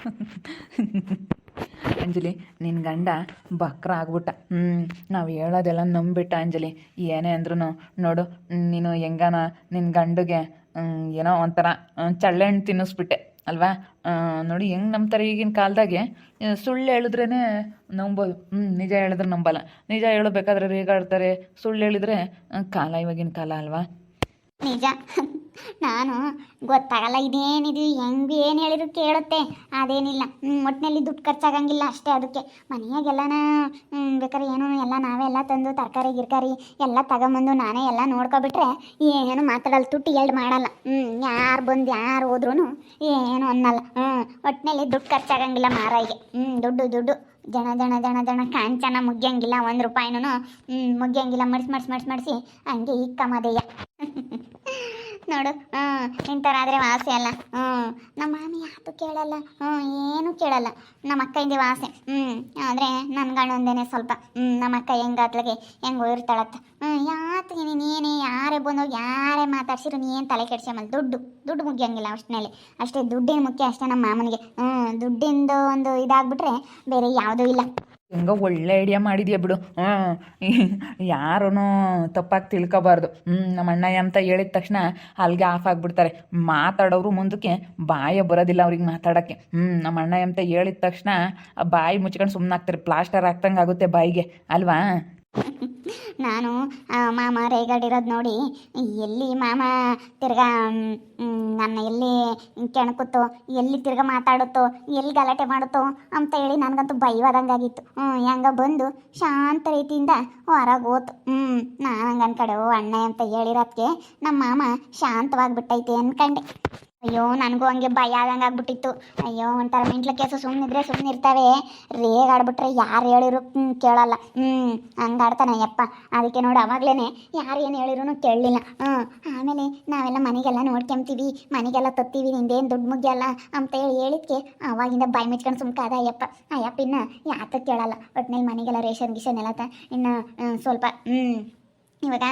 ಅಂಜಲಿ ನಿನ್ನ ಗಂಡ ಬಕ್ರ ಆಗ್ಬಿಟ್ಟ. ಹ್ಞೂ ನಾವು ಹೇಳೋದೆಲ್ಲ ನಂಬಿಟ್ಟ ಅಂಜಲಿ. ಏನೇ ಅಂದ್ರೂ ನೋಡು, ನೀನು ಹೆಂಗನ ನಿನ್ನ ಗಂಡಗೆ ಏನೋ ಒಂಥರ ಚಳ್ಳೆಹಣ್ಣು ತಿನ್ನಿಸ್ಬಿಟ್ಟೆ, ಅಲ್ವಾ? ನೋಡಿ ಹೆಂಗ್ ನಂಬ್ತಾರೆ ಈಗಿನ ಕಾಲದಾಗೆ. ಸುಳ್ಳು ಹೇಳಿದ್ರೇ ನಂಬೋದು. ಹ್ಞೂ ನಿಜ ಹೇಳಿದ್ರೆ ನಂಬಲ್ಲ. ನಿಜ ಹೇಳಬೇಕಾದ್ರೆ ರೇಗಾಡ್ತಾರೆ. ಸುಳ್ಳು ಹೇಳಿದ್ರೆ ಕಾಲ ಇವಾಗಿನ ಕಾಲ, ಅಲ್ವಾ? ನಿಜ. ನಾನು ಗೊತ್ತಾಗಲ್ಲ ಇದೇನಿದು ಹೆಂಗೆ ಏನು ಹೇಳಿದ್ರು ಕೇಳುತ್ತೆ ಅದೇನಿಲ್ಲ. ಹ್ಮ್, ಒಟ್ನಲ್ಲಿ ದುಡ್ಡು ಖರ್ಚಾಗಂಗಿಲ್ಲ ಅಷ್ಟೇ ಅದಕ್ಕೆ ಮನೆಯಾಗೆಲ್ಲನ ಬೇಕಾದ್ರೆ ಏನು ಎಲ್ಲ ನಾವೇ ಎಲ್ಲ ತಂದು ತರಕಾರಿ ಗಿರ್ಕಾರಿ ಎಲ್ಲ ತಗೊಂಬಂದು ನಾನೇ ಎಲ್ಲ ನೋಡ್ಕೊಬಿಟ್ರೆ ಏನು ಮಾತಾಡಲ್ಲ ತುಟ್ಟಿ ಎರಡು ಮಾಡಲ್ಲ. ಹ್ಞೂ ಯಾರು ಬಂದು ಯಾರು ಹೋದ್ರೂ ಏನು ಅನ್ನಲ್ಲ. ಹ್ಞೂ ಒಟ್ಟಿನಲ್ಲಿ ದುಡ್ಡು ಖರ್ಚಾಗಂಗಿಲ್ಲ ಮಾರಾಯಿಗೆ. ಹ್ಞೂ ದುಡ್ಡು ದುಡ್ಡು ಜನ ಜನ ಜನ ಜನ ಕಾಂಚನ ಮುಗ್ಯಂಗಿಲ್ಲ ಒಂದು ರೂಪಾಯಿನೂ ಮುಗ್ಯಂಗಿಲ್ಲ ಮಡಿಸಿ ಮಡಿಸಿ ಮಡಿಸಿ ಮಡಿಸಿ ಹಂಗೆ ಇಕ್ಕ ನೋಡು. ಹ್ಞೂ ಇಂಥವ್ರಾದರೆ ವಾಸೆ ಅಲ್ಲ. ಹ್ಞೂ ನಮ್ಮ ಮಾಮಿ ಯಾತು ಕೇಳಲ್ಲ. ಹ್ಞೂ ಏನೂ ಕೇಳಲ್ಲ. ನಮ್ಮ ಅಕ್ಕ ಇದೆ ವಾಸೆ. ಹ್ಞೂ ಆದರೆ ನನ್ನ ಗಂಡಂದೇನೆ ಸ್ವಲ್ಪ. ಹ್ಞೂ ನಮ್ಮ ಅಕ್ಕ ಹೆಂಗೆ ಅತ್ಲಗೆ ಹೆಂಗೆ ಇರ್ತಾಳತ್ತ ಹ್ಞೂ ಯಾತು ನೀನು ಏನೇ ಯಾರೇ ಬಂದು ಯಾರೇ ಮಾತಾಡ್ಸಿರು ನೀ ಏನು ತಲೆ ಕೆಡ್ಸ್ಯಾಮಲ್ಲ ದುಡ್ಡು ದುಡ್ಡು ಮುಗಿಯಂಗಿಲ್ಲ ಅಷ್ಟನಲ್ಲಿ ಅಷ್ಟೇ ದುಡ್ಡಿನ ಮುಖ್ಯ ಅಷ್ಟೇ ನಮ್ಮ ಮಾಮನಿಗೆ. ಹ್ಞೂ ದುಡ್ಡಿಂದು ಒಂದು ಇದಾಗ್ಬಿಟ್ರೆ ಬೇರೆ ಯಾವುದೂ ಇಲ್ಲ. ಹೆಂಗೋ ಒಳ್ಳೆ ಐಡಿಯಾ ಮಾಡಿದ್ಯಾ ಬಿಡು. ಹ್ಞೂ ಯಾರೂ ತಪ್ಪಾಗಿ ತಿಳ್ಕೊಬಾರ್ದು. ಹ್ಞೂ ನಮ್ಮ ಅಣ್ಣಯ್ಯ ಅಂತ ಹೇಳಿದ ತಕ್ಷಣ ಅಲ್ಲಿಗೆ ಆಫ್ ಆಗಿಬಿಡ್ತಾರೆ. ಮಾತಾಡೋರು ಮುಂದಕ್ಕೆ ಬಾಯ ಬರೋದಿಲ್ಲ ಅವ್ರಿಗೆ ಮಾತಾಡೋಕ್ಕೆ. ಹ್ಞೂ ನಮ್ಮ ಅಣ್ಣಯ್ಯ ಅಂತ ಹೇಳಿದ ತಕ್ಷಣ ಬಾಯಿ ಮುಚ್ಕೊಂಡು ಸುಮ್ಮನೆ ಆಗ್ತಾರೆ ಪ್ಲಾಸ್ಟರ್ ಹಾಕ್ದಂಗೆ ಆಗುತ್ತೆ ಬಾಯಿಗೆ. ಅಲ್ವಾ? ನಾನು ಮಾಮ ರೇಗಾಡಿರೋದು ನೋಡಿ, ಎಲ್ಲಿ ಮಾಮ ತಿರ್ಗಾ ನನ್ನ ಎಲ್ಲಿ ಕೆಣಕುತ್ತೋ, ಎಲ್ಲಿ ತಿರ್ಗಾ ಮಾತಾಡುತ್ತೋ, ಎಲ್ಲಿ ಗಲಾಟೆ ಮಾಡುತ್ತೋ ಅಂತ ಹೇಳಿ ನನಗಂತೂ ಭಯವಾದಂಗಾಗಿತ್ತು ಹ್ಞೂ ಹೆಂಗ ಬಂದು ಶಾಂತ ರೀತಿಯಿಂದ ಹೊರಗೆ ಹೋತು. ಹ್ಞೂ ನಾನು ಹಂಗೆ ಅನ್ಕಡೆ, ಓ, ಅಣ್ಣ ಅಂತ ಹೇಳಿರೋದಕ್ಕೆ ನಮ್ಮ ಮಾಮ ಶಾಂತವಾಗಿಬಿಟ್ಟೈತೆ ಅನ್ಕಂಡೆ. ಅಯ್ಯೋ, ನನಗೂ ಹಂಗೆ ಭಯ ಆದಂಗೆ ಆಗ್ಬಿಟ್ಟಿತ್ತು. ಅಯ್ಯೋ, ಒಂಥರ ಮೆಂಟ್ಲ ಕೇಸು ಸುಮ್ಮನಿದ್ರೆ ಸುಮ್ಮನೆ ಇರ್ತಾವೆ. ರೇಗಾಡ್ಬಿಟ್ರೆ ಯಾರು ಹೇಳಿರು ಕೇಳಲ್ಲ. ಹ್ಞೂ ಹಂಗಾಡ್ತಾನೆ ಯಪ್ಪ. ಅದಕ್ಕೆ ನೋಡಿ ಅವಾಗ್ಲೇ ಯಾರು ಏನು ಹೇಳಿರೂ ಕೇಳಲಿಲ್ಲ. ಹ್ಞೂ, ಆಮೇಲೆ ನಾವೆಲ್ಲ ಮನೆಗೆಲ್ಲ ನೋಡ್ಕೊಂತೀವಿ ಮನೆಗೆಲ್ಲ ತತ್ತೀವಿ, ನಿಂದೇನು ದುಡ್ಡು ಮುಗಿಯಲ್ಲ ಅಂತ ಹೇಳಿ ಹೇಳಿದ್ಕೆ ಅವಾಗಿಂದ ಬಾಯಿ ಮುಚ್ಕೊಂಡು ಸುಮ್ಕಾದ ಅಯ್ಯಪ್ಪ. ಅಯ್ಯಪ್ಪ ಇನ್ನು ಯಾತ ಕೇಳಲ್ಲ. ಒಟ್ಟಿನಲ್ಲಿ ಮನೆಗೆಲ್ಲ ರೇಷನ್ ಗಿಷನ್ ಎಲ್ಲ ತ, ಇನ್ನು ಸ್ವಲ್ಪ, ಹ್ಞೂ ಇವಾಗ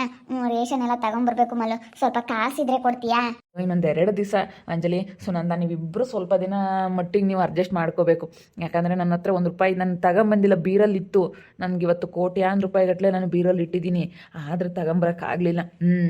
ರೇಷನ್ ಎಲ್ಲ ತಗೊಂಡ್ಬರ್ಬೇಕು ಮಲ್ಲು. ಸ್ವಲ್ಪ ಕಾಸಿದ್ರೆ ಕೊಡ್ತೀಯಾ? ಇನ್ನೊಂದು ಎರಡು ದಿವಸ ಅಂಜಲಿ, ಸುನಂದ, ನೀವಿಬ್ರು ಸ್ವಲ್ಪ ದಿನ ಮಟ್ಟಿಗೆ ನೀವು ಅಡ್ಜಸ್ಟ್ ಮಾಡ್ಕೋಬೇಕು. ಯಾಕಂದ್ರೆ ನನ್ನ ಹತ್ರ ಒಂದು ರೂಪಾಯಿ ನಾನು ತಗೊಂಬಂದಿಲ್ಲ ಬೀರಲ್ಲಿ ಇತ್ತು ನನಗೆ ಇವತ್ತು ಕೋಟ್ಯಾನ್ ರೂಪಾಯಿ ಗಟ್ಟಲೆ ನಾನು ಬೀರಲ್ಲಿ ಇಟ್ಟಿದ್ದೀನಿ ಆದರೆ ತಗೊಂಬರೋಕ್ಕಾಗಲಿಲ್ಲ ಹ್ಞೂ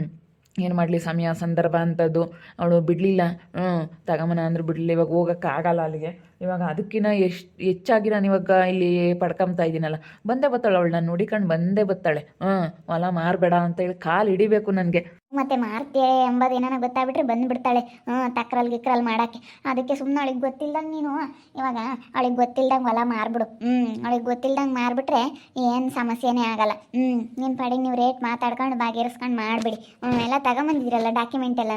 ಏನು ಮಾಡಲಿ ಸಮಯ, ಸಂದರ್ಭ ಅಂಥದ್ದು ಅವಳು ಬಿಡಲಿಲ್ಲ. ಹ್ಞೂ ತಗಮನ ಅಂದ್ರೆ ಬಿಡಲಿಲ್ಲ. ಇವಾಗ ಹೋಗೋಕ್ಕಾಗಲ್ಲ ಅಲ್ಲಿಗೆ. ಇವಾಗ ಅದಕ್ಕಿಂತ ಎಷ್ಟು, ಹೆಚ್ಚಾಗಿ ನಾನು ಇವಾಗ ಇಲ್ಲಿ ಪಡ್ಕೊಂತ ಇದ್ದೀನಲ್ಲ. ಬಂದೇ ಬತ್ತಾಳೆ ಅವಳು. ನಾನು ನೋಡಿಕೊಂಡು ಬಂದೇ ಬತ್ತಾಳೆ. ಹ್ಞೂ ಹೊಲ ಮಾರಬೇಡ ಅಂತ ಹೇಳಿ ಕಾಲು ಹಿಡಿಬೇಕು ನನಗೆ. ಮತ್ತೆ ಮಾರ್ತಿಯೇ ಎಂಬುದು ಏನಾನ ಗೊತ್ತಾಗ್ಬಿಟ್ರೆ ಬಂದ್ಬಿಡ್ತಾಳೆ. ಹ್ಞೂ ತಕ್ರಲ್ ಗಿಕ್ರಲ್ಲಿ ಮಾಡೋಕ್ಕೆ. ಅದಕ್ಕೆ ಸುಮ್ಮನೆ ಅವಳಿಗೆ ಗೊತ್ತಿಲ್ದಂಗೆ ನೀನು. ಇವಾಗ ಅವಳಿಗೆ ಗೊತ್ತಿಲ್ದಂಗೆ ಹೊಲ ಮಾರ್ಬಿಡು. ಹ್ಞೂ ಅವಳಿಗೆ ಗೊತ್ತಿಲ್ದಂಗೆ ಮಾರ್ಬಿಟ್ರೆ ಏನು ಸಮಸ್ಯೆನೇ ಆಗಲ್ಲ. ಹ್ಞೂ ನಿಮ್ಮ ಪಾಡಿಗೆ ನೀವು ರೇಟ್ ಮಾತಾಡ್ಕೊಂಡು ಬಾಗೇರಿಸ್ಕೊಂಡು ಮಾಡಿಬಿಡಿ. ಹ್ಞೂ ಎಲ್ಲ ತಗೊಂಬಂದಿದ್ದೀರಲ್ಲ ಡಾಕ್ಯುಮೆಂಟ್ ಎಲ್ಲ.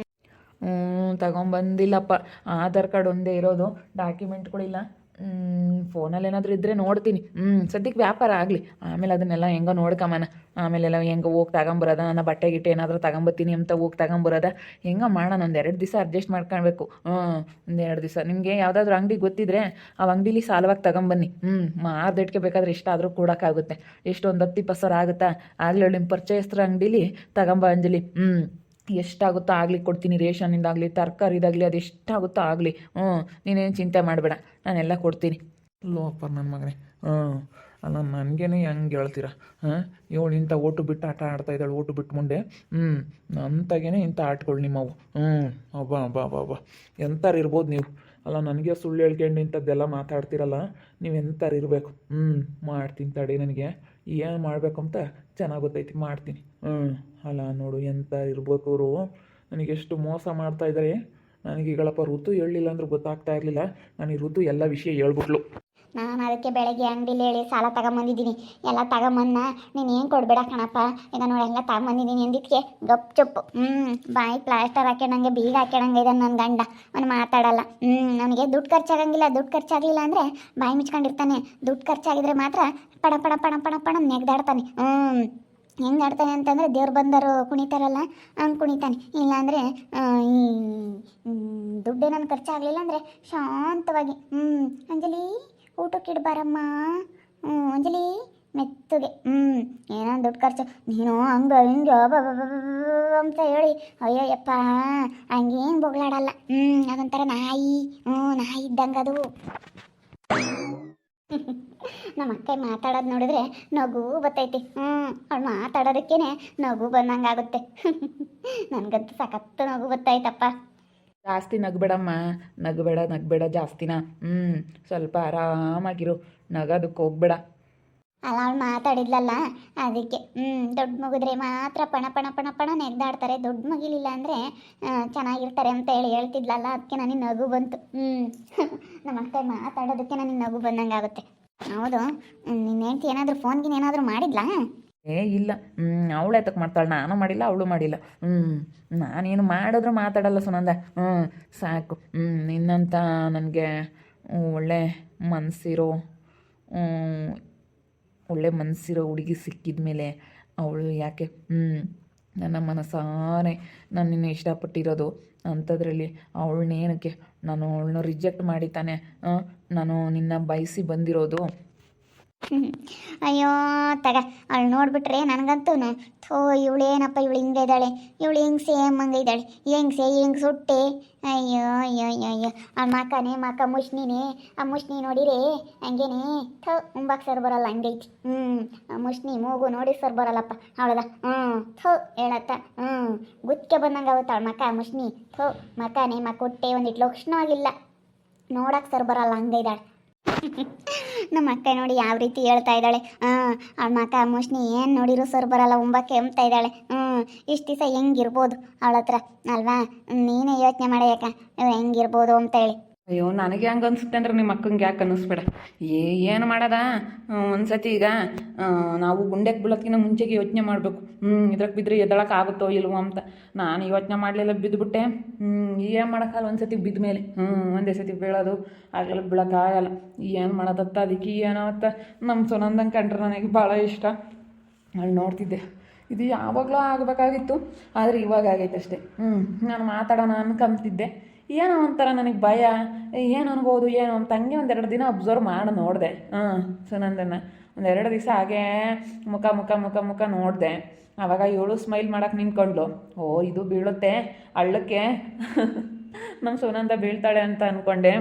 ಹ್ಞೂ ತಗೊಂಬಂದಿಲ್ಲಪ್ಪ. ಆಧಾರ್ ಕಾರ್ಡ್ ಒಂದೇ ಇರೋದು. ಡಾಕ್ಯುಮೆಂಟ್ಗಳಿಲ್ಲ ಫೋನಲ್ಲಿ ಏನಾದರೂ ಇದ್ದರೆ ನೋಡ್ತೀನಿ. ಹ್ಞೂ ಸದ್ಯಕ್ಕೆ ವ್ಯಾಪಾರ ಆಗಲಿ. ಆಮೇಲೆ ಅದನ್ನೆಲ್ಲ ಹೆಂಗೋ ನೋಡ್ಕೊಂಬನ ಆಮೇಲೆಲ್ಲ ಹೆಂಗೋ ಹೋಗಿ ತಗೊಂಬರೋದ, ನನ್ನ ಬಟ್ಟೆ ಗಿಟ್ಟೆ ಏನಾದರೂ ತಗೊಂಬತ್ತೀನಿ ಅಂತ ಹೋಗಿ ತಗೊಂಬರೋದ. ಹೆಂಗೋ ಮಾಡೋಣ ಒಂದು ಎರಡು ದಿವಸ ಅಡ್ಜಸ್ಟ್ ಮಾಡ್ಕೊಳ್ಬೇಕು. ಹ್ಞೂ ಒಂದು ಎರಡು ದಿವಸ. ನಿಮಗೆ ಯಾವುದಾದ್ರೂ ಅಂಗಡಿ ಗೊತ್ತಿದ್ರೆ ಆ ಅಂಗಡಿಲಿ ಸಾಲವಾಗಿ ತಗೊಂಬನ್ನಿ. ಹ್ಞೂ ಮಾರ್ದೇಟ್ಗೆ ಬೇಕಾದ್ರೆ ಎಷ್ಟಾದರೂ ಕೊಡೋಕ್ಕಾಗುತ್ತೆ. ಎಷ್ಟೊಂದು ಹತ್ತು ಇಪ್ಪತ್ತು ಸಾವಿರ ಆಗುತ್ತಾ? ಆಗಲಿ ನಿಮ್ಮ ಪರಿಚಯಸ್ತ್ರ ಅಂಗಡಿಲಿ ತಗೊಂಬ ಅಂಜಲಿ. ಹ್ಞೂ ಎಷ್ಟಾಗುತ್ತೋ ಆಗಲಿ ಕೊಡ್ತೀನಿ ರೇಷನಿಂದಾಗಲಿ ತರಕಾರಿದಾಗಲಿ ಅದು ಎಷ್ಟಾಗುತ್ತೋ ಆಗಲಿ. ಹ್ಞೂ ನೀನೇನು ಚಿಂತೆ ಮಾಡಬೇಡ, ನಾನೆಲ್ಲ ಕೊಡ್ತೀನಿ. ಲೋಪ ನನ್ನ ಮಗನೇ. ಹ್ಞೂ ಅಲ್ಲ ನನಗೇನೆ ಹೆಂಗೆ ಹೇಳ್ತೀರ? ಹಾಂ ಇವಳು ಇಂಥ ಓಟು ಬಿಟ್ಟು ಆಟ ಆಡ್ತಾ ಇದ್ದಾಳೆ, ಓಟು ಬಿಟ್ಟು ಮುಂದೆ. ಹ್ಞೂ ಅಂತಾಗೇನೆ ಇಂಥ ಆಟಗಳು ನಿಮ್ಮವು. ಹ್ಞೂ ಅಬ್ಬಾ ಅಬ್ಬಾ ಬಾ ಬಾ ಎಂಥರು ಇರ್ಬೋದು ನೀವು. ಅಲ್ಲ, ನನಗೆ ಸುಳ್ಳು ಹೇಳ್ಕೊಂಡು ಇಂಥದ್ದೆಲ್ಲ ಮಾತಾಡ್ತಿರಲ್ಲ, ನೀವು ಎಂಥರು ಇರಬೇಕು. ಹ್ಞೂ ಮಾಡ್ತೀನಿ ತಡಿ ನನಗೆ. ಏನು ಮಾಡಬೇಕು ಅಂತ ಚೆನ್ನಾಗಿ ಗೊತ್ತೈತಿ ಮಾಡ್ತೀನಿ. ಹ್ಞೂ ಅಲ್ಲ ನೋಡು ಎಂತ ಇರ್ಬೇಕು ಅವರು ನನಗೆಷ್ಟು ಮೋಸ ಮಾಡ್ತಾ ಇದ್ದಾರೆ ನನಗೆ ಈಗಳಪ್ಪ ಋತು ಹೇಳಲಿಲ್ಲ ಅಂದ್ರೆ ಗೊತ್ತಾಗ್ತಾ ಇರಲಿಲ್ಲ. ನನಗೆ ಋತು ಎಲ್ಲ ವಿಷಯ ಹೇಳ್ಬಿಟ್ಲು. ನಾನು ಅದಕ್ಕೆ ಬೆಳಗ್ಗೆ ಅಂಗಡಿಲಿ ಹೇಳಿ ಸಾಲ ತಗೊಂಬಂದಿದ್ದೀನಿ. ಎಲ್ಲ ತಗೊಂಬಂದ ನೀನು ಏನು ಕೊಡಬೇಡ ಕಣಪ್ಪ. ಈಗ ನೋಡಿ ಎಲ್ಲ ತಗೊಂಬಂದಿದ್ದೀನಿ ಎಂದಿದ್ದಕ್ಕೆ ಗಪ್ ಚುಪ್ಪು ಹ್ಞೂ ಬಾಯಿ ಪ್ಲಾಸ್ಟರ್ ಹಾಕ್ಯಣಂಗೆ ಬೀಗ ಹಾಕ್ಯಣಂಗೆ ಇದೆ ನನ್ನ ಗಂಡ. ಅವನು ಮಾತಾಡಲ್ಲ. ಹ್ಞೂ ನನಗೆ ದುಡ್ಡು ಖರ್ಚಾಗಂಗಿಲ್ಲ, ದುಡ್ಡು ಖರ್ಚಾಗಲಿಲ್ಲ ಅಂದರೆ ಬಾಯಿ ಮುಚ್ಕೊಂಡಿರ್ತಾನೆ. ದುಡ್ಡು ಖರ್ಚಾಗಿದ್ರೆ ಮಾತ್ರ ಪಣ ಪಣ ಪಣ ಪಣ ಪಣ ನೆಗ್ದಾಡ್ತಾನೆ. ಹ್ಞೂ ಹೆಂಗೆ ಆಡ್ತಾನೆ ಅಂತಂದರೆ ದೇವ್ರು ಬಂದರು ಕುಣಿತಾರಲ್ಲ, ಹಂಗೆ ಕುಣಿತಾನೆ. ಇಲ್ಲಾಂದರೆ ಈ ದುಡ್ಡೇನನ್ನು ಖರ್ಚಾಗಲಿಲ್ಲ ಅಂದರೆ ಶಾಂತವಾಗಿ. ಹ್ಞೂ ಅಂಜಲಿ ಊಟಕ್ಕೆ ಇಡ್ಬಾರಮ್ಮ ಹ್ಞೂ ಅಂಜಲಿ, ಮೆತ್ತಗೆ. ಹ್ಞೂ ಏನೋ ದುಡ್ಡು ಖರ್ಚು. ನೀನು ಹಂಗೆ, ಹಿಂಗೆ ಅಂತ ಹೇಳಿ. ಅಯ್ಯಯ್ಯಪ್ಪ, ಹಂಗೇನು ಬೊಗಳಾಡಲ್ಲ ಹ್ಞೂ ಅದೊಂಥರ ನಾಯಿ. ಹ್ಞೂ ನಾಯಿ ಇದ್ದಂಗೆ ಅದು. ನಮ್ಮ ಅಕ್ಕ ಮಾತಾಡೋದು ನೋಡಿದ್ರೆ ನಗು ಬತ್ತೈತಿ. ಹ್ಞೂ ಅವ್ಳು ಮಾತಾಡೋದಕ್ಕೇನೆ ನಗು ಬಂದಂಗಾಗುತ್ತೆ. ನನಗಂತೂ ಸಖತ್ತು ನಗು ಬರ್ತೈತಪ್ಪ ಜಾಸ್ತಿ ನಗಬೇಡಮ್ಮ. ನಗಬೇಡ ನಗಬೇಡ ಜಾಸ್ತಿನ. ಹ್ಞೂ ಸ್ವಲ್ಪ ಆರಾಮಾಗಿರು. ನಗೋದಕ್ಕೆ ಹೋಗ್ಬೇಡ. ಅಲ್ಲ ಮಾತಾಡಿದ್ಲಲ್ಲ, ಅದಕ್ಕೆ ಹ್ಞೂ ದೊಡ್ಡ ಮಗುದ್ರೆ ಮಾತ್ರ ಪಣ ಪಣ ಪಣ ಪಣ ನೆಗ್ದಾಡ್ತಾರೆ. ದೊಡ್ಡ ಮಗಿಲಿಲ್ಲ ಅಂದರೆ ಚೆನ್ನಾಗಿರ್ತಾರೆ ಅಂತ ಹೇಳಿ ಹೇಳ್ತಿದ್ಲಲ್ಲ ಅದಕ್ಕೆ ನನಗೆ ನಗು ಬಂತು. ಹ್ಞೂ ನಮ್ಮ ಅಕ್ಕ ಮಾತಾಡೋದಕ್ಕೆ ನನಗೆ ನಗು ಬಂದಂಗೆ ಆಗುತ್ತೆ ಹೌದು ನಿನ್ನ ಹೆಂಡ್ತಿ ಏನಾದರೂ ಫೋನ್ಗಿನ ಏನಾದರೂ ಮಾಡಿದ್ಲಾ? ಏ, ಇಲ್ಲ. ಹ್ಞೂ ಅವಳು ಎತ್ತಕ್ಕೆ ಮಾಡ್ತಾಳೆ. ನಾನು ಮಾಡಿಲ್ಲ, ಅವಳು ಮಾಡಿಲ್ಲ. ಹ್ಞೂ ನಾನೇನು ಮಾಡಿದ್ರು ಮಾತಾಡಲ್ಲ ಸುನಂದ. ಹ್ಞೂ ಸಾಕು. ಹ್ಞೂ ನಿನ್ನಂತ ನನಗೆ ಒಳ್ಳೆ ಮನಸ್ಸಿರೋ ಒಳ್ಳೆ ಮನಸ್ಸಿರೋ ಹುಡುಗಿ ಸಿಕ್ಕಿದ ಮೇಲೆ ಅವಳು ಯಾಕೆ? ಹ್ಞೂ ನನ್ನ ಮನಸಾರೆ ನಾನು ನಿನ್ನ ಇಷ್ಟಪಟ್ಟಿರೋದು ಅಂಥದ್ರಲ್ಲಿ ಅವಳನ್ನೇನಕ್ಕೆ? ನಾನು ಅವಳನ್ನ ರಿಜೆಕ್ಟ್ ಮಾಡಿ ತಾನೆ ನಾನು ನಿನ್ನ ಬಯಸಿ ಬಂದಿರೋದು. ಅಯ್ಯೋ, ತಗ, ಅವಳು ನೋಡ್ಬಿಟ್ರೆ ನನಗಂತೂ ಥೋ ಇವಳು ಏನಪ್ಪ ಇವಳು ಹಿಂಗೆ ಇದ್ದಾಳೆ, ಇವಳು ಹಿಂಗೆ ಸೇಮ್ ಹಂಗೆ ಇದ್ದಾಳೆ, ಹೆಂಗೆ ಸೇ, ಹಿಂಗೆ ಸುಟ್ಟೆ. ಅಯ್ಯೋ ಅಯ್ಯೋ ಅಯ್ಯೋ ಅಯ್ಯೋ, ಅವ್ಳ ಮಕ್ಕನೇ ಮಕ್ಕ ಮುಷ್ಣಿನೇ, ಆ ಮುಷ್ಣಿ ನೋಡಿರಿ, ಹಂಗೇನೆ, ಥೋ, ಮುಂಬಾಕ್ ಸರ್ ಬರಲ್ಲ, ಹಂಗೈತಿ. ಹ್ಞೂ ಆ ಮುಷ್ಣಿ ಮೂಗು ನೋಡಿ ಸರ್ ಬರೋಲ್ಲಪ್ಪ, ಅವಳದ. ಹ್ಞೂ ಥೋ, ಹೇಳತ್ತ. ಹ್ಞೂ ಗುತ್ತಿಗೆ ಬಂದಂಗೆ ಆಗುತ್ತೆ ಅವಳ ಮಕ್ಕ ಮುಷ್ಣಿ. ಥೋ, ಮಕನೇ, ಮಕ ಹೊಟ್ಟೆ ಒಂದಿಟ್ಟು ಲಕ್ಷಣವಾಗಿಲ್ಲ. ನೋಡಕ್ಕೆ ಸರ್ ಬರಲ್ಲ, ಹಂಗೆ ಇದ್ದಾಳೆ. ನಮ್ಮ ಅಕ್ಕ ನೋಡಿ ಯಾವ ರೀತಿ ಹೇಳ್ತಾ ಇದ್ದಾಳೆ. ಹಾಂ ಅವಳ ಮಕ್ಕ ಮೋಸ್ಟ್ಲಿ ಏನು ನೋಡಿರೋ ಸರ್ ಬರಲ್ಲ ಉಂಬಕ್ಕೆ ಎಂಬ್ತಾ ಇದ್ದಾಳೆ. ಹ್ಞೂ ಇಷ್ಟು ದಿವಸ ಹೆಂಗಿರ್ಬೋದು ಅವಳ ಹತ್ರ ಅಲ್ವಾ ನೀನೇ ಯೋಚನೆ ಮಾಡಿ ಯಾಕ? ಹೆಂಗಿರ್ಬೋದು ಅಂತ ಹೇಳಿ. ಅಯ್ಯೋ, ನನಗೆ ಹಂಗೆ ಅನ್ಸುತ್ತೆ ಅಂದ್ರೆ ನಿಮ್ಮ ಅಕ್ಕಂಗೆ ಯಾಕೆ ಅನ್ನಿಸ್ಬೇಡ. ಏ, ಏನು ಮಾಡೋದ? ಒಂದ್ಸತಿ ಈಗ ನಾವು ಗುಂಡೆಗೆ ಬೀಳೋದ್ಕಿಂತ ಮುಂಚೆಗೆ ಯೋಚನೆ ಮಾಡಬೇಕು. ಹ್ಞೂ ಇದ್ರಾಗ ಬಿದ್ದರೆ ಎದ್ದಳಕ್ಕೆ ಆಗುತ್ತೋ ಇಲ್ವೋ ಅಂತ. ನಾನು ಯೋಚನೆ ಮಾಡಲಿಲ್ಲ ಬಿದ್ದುಬಿಟ್ಟೆ ಹ್ಞೂ ಏನು ಮಾಡೋಕ್ಕಲ್ಲ ಒಂದ್ಸತಿ ಬಿದ್ದ ಮೇಲೆ. ಹ್ಞೂ ಒಂದೇ ಸತಿ ಬೀಳೋದು ಆಗಲ್ಲ ಬೀಳೋಕ್ಕಾಗಲ್ಲ ಏನು ಮಾಡೋದತ್ತ, ಅದಕ್ಕೆ ಏನೋ ಅಂತ ನಮ್ಮ ಸುನಂದಂಗೆ ಕಂಡ್ರೆ ನನಗೆ ಭಾಳ ಇಷ್ಟ. ಅಲ್ಲಿ ನೋಡ್ತಿದ್ದೆ. ಇದು ಯಾವಾಗಲೂ ಆಗಬೇಕಾಗಿತ್ತು, ಆದರೆ ಇವಾಗ ಆಗೈತೆ ಅಷ್ಟೇ. ಹ್ಞೂ ನಾನು ಮಾತಾಡೋಣ ಅನ್ಕೊಂತಿದ್ದೆ. ಏನೋ ಒಂಥರ ನನಗೆ ಭಯ, ಏನು ಅನ್ಬೋದು, ಏನು ತಂಗಿ ಒಂದೆರಡು ದಿನ ಅಬ್ಸರ್ವ್ ಮಾಡಿ ನೋಡಿದೆ. ಹಾಂ, ಸುನಂದನ. ಒಂದೆರಡು ದಿವಸ ಹಾಗೇ ಮುಖ ಮುಖ ಮುಖ ಮುಖ ನೋಡಿದೆ. ಆವಾಗ ಇವಳು ಸ್ಮೈಲ್ ಮಾಡೋಕೆ ನಿಂತ್ಕೊಂಡ್ಲು ಓ, ಇದು ಬೀಳುತ್ತೆ ಅಳ್ಳಕ್ಕೆ ನಮ್ಮ ಸುನಂದ ಬೀಳ್ತಾಳೆ ಅಂತ ಅಂದ್ಕೊಂಡೆ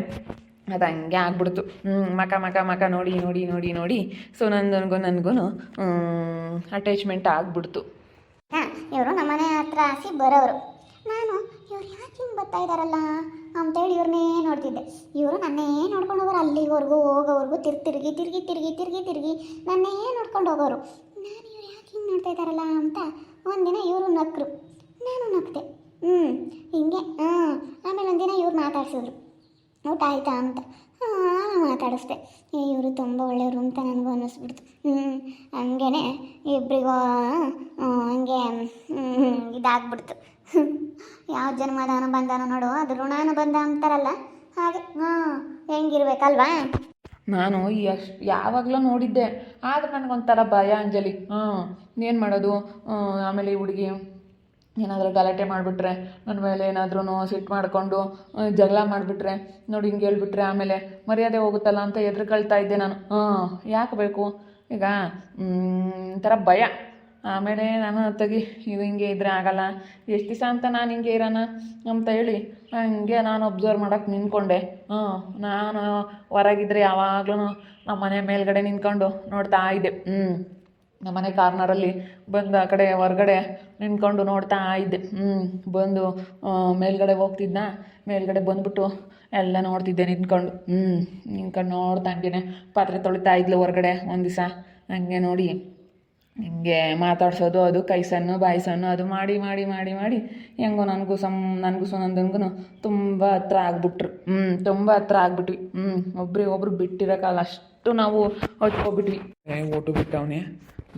ಅದು ಹಂಗೆ ಆಗ್ಬಿಡ್ತು. ಹ್ಞೂ ಮಕ ಮಕ ಮಕ ನೋಡಿ ನೋಡಿ ನೋಡಿ ನೋಡಿ ಸೊ ನನಗೂ ನನಗೂ ಅಟ್ಯಾಚ್ಮೆಂಟ್ ಆಗ್ಬಿಡ್ತು. ಹಾಂ, ಇವರು ನಮ್ಮನೆ ಹತ್ರ ಹಸಿ ಬರೋರು ನಾನು ಇವ್ರು ಯಾಕೆ ಹಿಂಗೆ ಬರ್ತಾ ಇದ್ದಾರಲ್ಲ ಅಂತೇಳಿ ಇವ್ರನ್ನೇ ನೋಡ್ತಿದ್ದೆ. ಇವರು ನನ್ನೇ ನೋಡ್ಕೊಂಡು ಹೋಗೋರು ಅಲ್ಲಿವರೆಗೂ ಹೋಗೋವರೆಗೂ ತಿರ್ಗಿ ತಿರುಗಿ ತಿರುಗಿ ತಿರುಗಿ ತಿರುಗಿ ತಿರುಗಿ ನನ್ನೇ ನೋಡ್ಕೊಂಡು ಹೋಗೋರು. ನಾನು ಇವ್ರು ಯಾಕೆ ಹಿಂಗೆ ನೋಡ್ತಾ ಇದ್ದಾರಲ್ಲ ಅಂತ ಒಂದಿನ ಇವರು ನಕ್ಕರು ನಾನು ನಕ್ತೆ ಹ್ಞೂ ಹಿಂಗೆ, ಹಾಂ, ಆಮೇಲೆ ಒಂದಿನ ಇವ್ರು ಮಾತಾಡ್ಸಿದ್ರು. ಊಟ ಆಯ್ತಾ ಅಂತ. ಹಾಂ ಮಾತಾಡಿಸ್ದೆ. ಇವರು ತುಂಬ ಒಳ್ಳೆಯವರು ಅಂತ ನನಗೂ ಅನ್ನಿಸ್ಬಿಡ್ತು. ಹ್ಞೂ ಹಂಗೇನೆ ಇಬ್ಬರಿಗೂ ಹಂಗೆ ಇದಾಗ್ಬಿಡ್ತು. ಜನ್ಮದಾನ ಬಂದಾನ ನೋಡು, ಅದು ಋಣಾನು ಬಂದ ಅಂತಾರಲ್ಲ? ಹಾಗೆ ಹಾಂ ಹೆಂಗಿರ್ಬೇಕಲ್ವಾ? ನಾನು ಎಷ್ಟು, ಯಾವಾಗಲೂ ನೋಡಿದ್ದೆ. ಆದ್ರೆ ನನಗೊಂಥರ ಭಯ ಅಂಜಲಿ. ಹಾಂ ಏನು ಮಾಡೋದು? ಆಮೇಲೆ ಈ ಹುಡುಗಿ ಏನಾದರೂ ಗಲಾಟೆ ಮಾಡಿಬಿಟ್ರೆ ನನ್ನ ಮೇಲೆ ಏನಾದ್ರೂ ಸಿಟ್ಟು ಮಾಡಿಕೊಂಡು ಜಗಳ ಮಾಡಿಬಿಟ್ರೆ, ನೋಡಿ, ಹಿಂಗೆ ಹೇಳ್ಬಿಟ್ರೆ ಆಮೇಲೆ ಮರ್ಯಾದೆ ಹೋಗುತ್ತಲ್ಲ ಅಂತ ಎದುರುಕೊಳ್ತಾ ಇದ್ದೆ ನಾನು. ಹಾಂ ಯಾಕೆ ಬೇಕು? ಈಗ ಒಂಥರ ಭಯ. ಆಮೇಲೆ ನಾನು ತೆಗಿ ಇದು ಹಿಂಗೆ ಇದ್ರೆ ಆಗಲ್ಲ. ಎಷ್ಟು ದಿವಸ ಅಂತ ನಾನು ಹಿಂಗೆ ಇರೋಣ ಅಂತ ಹೇಳಿ, ಹಂಗೆ ನಾನು ಅಬ್ಸರ್ವ್ ಮಾಡೋಕೆ ನಿಂತ್ಕೊಂಡೆ. ಹ್ಞೂ, ನಾನು ಹೊರಗಿದ್ರೆ ಯಾವಾಗಲೂ ನಮ್ಮ ಮನೆ ಮೇಲ್ಗಡೆ ನಿಂತ್ಕೊಂಡು ನೋಡ್ತಾ ಇದ್ದೆ. ಹ್ಞೂ, ನಮ್ಮ ಮನೆ ಕಾರ್ನರಲ್ಲಿ ಬಂದು ಆ ಕಡೆ ಹೊರಗಡೆ ನಿಂತ್ಕೊಂಡು ನೋಡ್ತಾ ಇದ್ದೆ. ಹ್ಞೂ, ಬಂದು ಮೇಲ್ಗಡೆ ಹೋಗ್ತಿದ್ದ ಮೇಲ್ಗಡೆ ಬಂದುಬಿಟ್ಟು ಎಲ್ಲ ನೋಡ್ತಿದ್ದೆ ನಿಂತ್ಕೊಂಡು. ಹ್ಞೂ, ನಿಂತ್ಕೊಂಡು ನೋಡ್ತಾ ಹಂಗೇನೆ ಪಾತ್ರೆ ತೊಳಿತಾ ಇದ್ಲು ಹೊರಗಡೆ ಒಂದು ದಿವಸ ಹಂಗೆ ನೋಡಿ ಹಿಂಗೆ ಮಾತಾಡ್ಸೋದು ಅದು ಕೈ ಸಣ್ಣ ಬಾಯಿ ಸಣ್ಣು ಅದು ಮಾಡಿ ಮಾಡಿ ಮಾಡಿ ಮಾಡಿ ಹೆಂಗೋ ನನಗೂ ಸಮ್, ನನಗೂ ಸುನಂದನ್ಗೂ ತುಂಬ ಹತ್ರ ಆಗ್ಬಿಟ್ರು. ಹ್ಞೂ ತುಂಬ ಹತ್ರ ಆಗ್ಬಿಟ್ವಿ. ಹ್ಞೂ ಒಬ್ರಿಗೆ ಒಬ್ರು ಅಷ್ಟು ನಾವು ಹೊಚ್ಕೊಬಿಟ್ವಿ ಏ, ಓಟು ಬಿಟ್ಟವನೇ.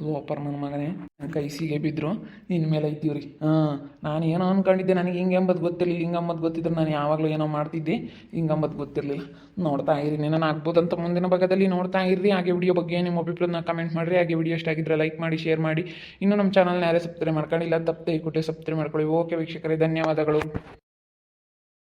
ಲೋಪರ್ ನನ್ನ ಮಗನೇ. ಕೈ ಸಿಗೆ ಬಿದ್ದರು ನಿನ್ನ ಮೇಲೆ ಐತೀವ್ರಿ. ಹಾಂ ನಾನು ಏನೋ ಅನ್ಕೊಂಡಿದ್ದೆ. ನನಗೆ ಹಿಂಗೆ ಎಂಬುದು ಗೊತ್ತಿರಲಿಲ್ಲ ಹಿಂಗೆ ಅಂಬದು ಗೊತ್ತಿದ್ರೆ ನಾನು ಯಾವಾಗಲೂ ಏನೋ ಮಾಡ್ತಿದ್ದೆ. ಹಿಂಗೆ ಅಂಬದು ಗೊತ್ತಿರಲಿಲ್ಲ. ನೋಡ್ತಾ ಇರಿ ನಾನು ಆಗ್ಬೋದಂತ ಮುಂದಿನ ಭಾಗದಲ್ಲಿ ನೋಡ್ತಾ ಇರ್ರಿ. ಹಾಗೆ ವಿಡಿಯೋ ಬಗ್ಗೆ ನಿಮ್ಮ ಅಭಿಪ್ರಾಯನ ಕಮೆಂಟ್ ಮಾಡಿರಿ. ಹಾಗೆ ವಿಡಿಯೋ ಇಷ್ಟ ಆಗಿದ್ರೆ ಲೈಕ್ ಮಾಡಿ ಶೇರ್ ಮಾಡಿ. ಇನ್ನೂ ನಮ್ಮ ಚಾನಲ್ನ ಯಾರೇ ಸಬ್ಸ್ಕ್ರೈಬ್ ಮಾಡ್ಕೊಂಡಿಲ್ಲ, ತಪ್ಪದೆ ಕೊಟ್ಟೆ ಸಬ್ಸ್ಕ್ರೈಬ್ ಮಾಡ್ಕೊಳ್ಳಿ. ಓಕೆ ವೀಕ್ಷಕರೇ, ಧನ್ಯವಾದಗಳು.